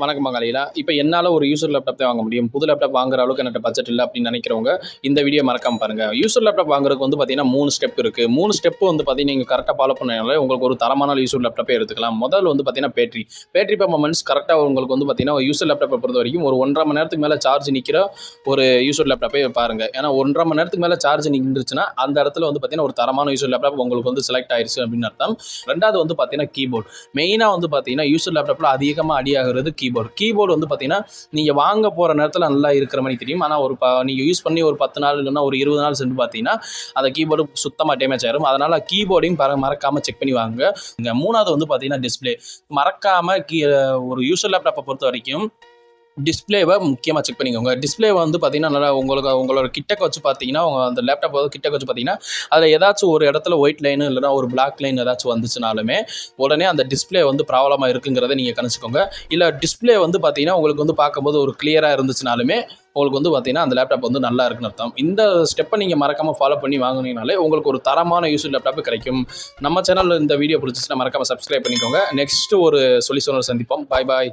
வணக்கம் மகாலிலா இப்போ என்னால் ஒரு யூசர் லேப்டாப் தான் வாங்க முடியும். புது லேப்டாப் வாங்குற அளவுக்கு என்கிட்ட பட்ஜெட் இல்லை அப்படின்னு நினைக்கிறவங்க இந்த வீடியோ மறக்காம பாருங்க. யூசர் லேப்டாப் வாங்குறதுக்கு வந்து பார்த்தீங்கன்னா மூணு ஸ்டெப் இருக்குது மூணு ஸ்டெப் வந்து பார்த்தீங்கன்னா நீங்கள் கரெக்டாக ஃபாலோ பண்ணனால உங்களுக்கு ஒரு தரமான யூசர் லேப்டாப்பே எடுத்துக்கலாம். முதல் வந்து பார்த்தீங்கன்னா பேட்டரி பேட்டரி பர்ஃபார்மன்ஸ் கரெக்டாக உங்களுக்கு வந்து பார்த்தீங்கன்னா யூசர் லேப்டாப்பை பொறுத்த வரைக்கும் ஒரு ஒன்றரை மணி நேரத்துக்கு மேலே சார்ஜ் நிற்கிற ஒரு யூசர் லேப்டாப்பே பாருங்கள் ஏன்னா ஒன்றரை மணி நேரத்துக்கு மேலே சார்ஜ் நின்றுச்சுன்னா அந்த இடத்துல வந்து பார்த்தீங்கன்னா ஒரு தரமான யூசர் லேப்டாப் உங்களுக்கு வந்து செலக்ட் ஆயிருச்சு அப்படின்னு அர்த்தம். ரெண்டாவது வந்து பார்த்தீங்கன்னா கீபோர்ட் மெயினாக வந்து பார்த்தீங்கன்னா யூசர் லேப்டாப்பில் அதிகமாக அடியாகிறது கீ கீபோர்டு வந்து பார்த்தீங்கன்னா நீங்கள் வாங்க போகிற நேரத்தில் நல்லா இருக்கிற மாதிரி தெரியும். ஆனால் ஒரு ப நீங்கள் யூஸ் பண்ணி ஒரு பத்து நாள் இல்லைன்னா ஒரு இருபது நாள் சென்று பார்த்தீங்கன்னா அந்த கீபோர்டு சுத்தமாக டேமேஜ் ஆயிரும். அதனால் கீபோர்டையும் பர மறக்காமல் செக் பண்ணி வாங்க. இங்கே மூணாவது வந்து பார்த்தீங்கன்னா டிஸ்பிளே மறக்காமல் கீ ஒரு யூசர் லேப்டாப்பை பொறுத்த வரைக்கும் டிஸ்பிளேவை முக்கியமாக செக் பண்ணிக்கோங்க. டிஸ்பிளே வந்து பார்த்தீங்கன்னா நல்லா உங்களுக்கு உங்களோட கிட்டக்க வச்சு பார்த்தீங்கன்னா உங்கள் அந்த லேப்டாப் வந்து கிட்டக்க வச்சு பார்த்தீங்கன்னா அதில் ஏதாச்சும் ஒரு இடத்துல ஒயிட் லைன் இல்லைனா ஒரு பிளாக் லைன் ஏதாச்சும் வந்துச்சுனாலுமே உடனே அந்த டிஸ்பிளே வந்து ப்ராப்ளமாக இருக்குங்கிறத நீங்கள் கணிச்சிக்கோங்க. இல்லை டிஸ்பிளே வந்து பார்த்தீங்கன்னா உங்களுக்கு வந்து பார்க்கும்போது ஒரு கிளியராக இருந்துச்சுனாலுமே உங்களுக்கு வந்து பார்த்தீங்கன்னா அந்த லேப்டாப் வந்து நல்லா இருக்குன்னு அர்த்தம். இந்த ஸ்டெப்பை நீங்கள் மறக்காமல் ஃபாலோ பண்ணி வாங்கினீங்கனாலே உங்களுக்கு ஒரு தரமான யூஸ் லேப்டாப் கிடைக்கும். நம்ம சேனலில் இந்த வீடியோ பிடிச்சிச்சுன்னா மறக்காமல் சப்ஸ்கிரைப் பண்ணிக்கோங்க. நெக்ஸ்ட் ஒரு சொல்யூஷனோட சந்திப்போம். பாய் பாய்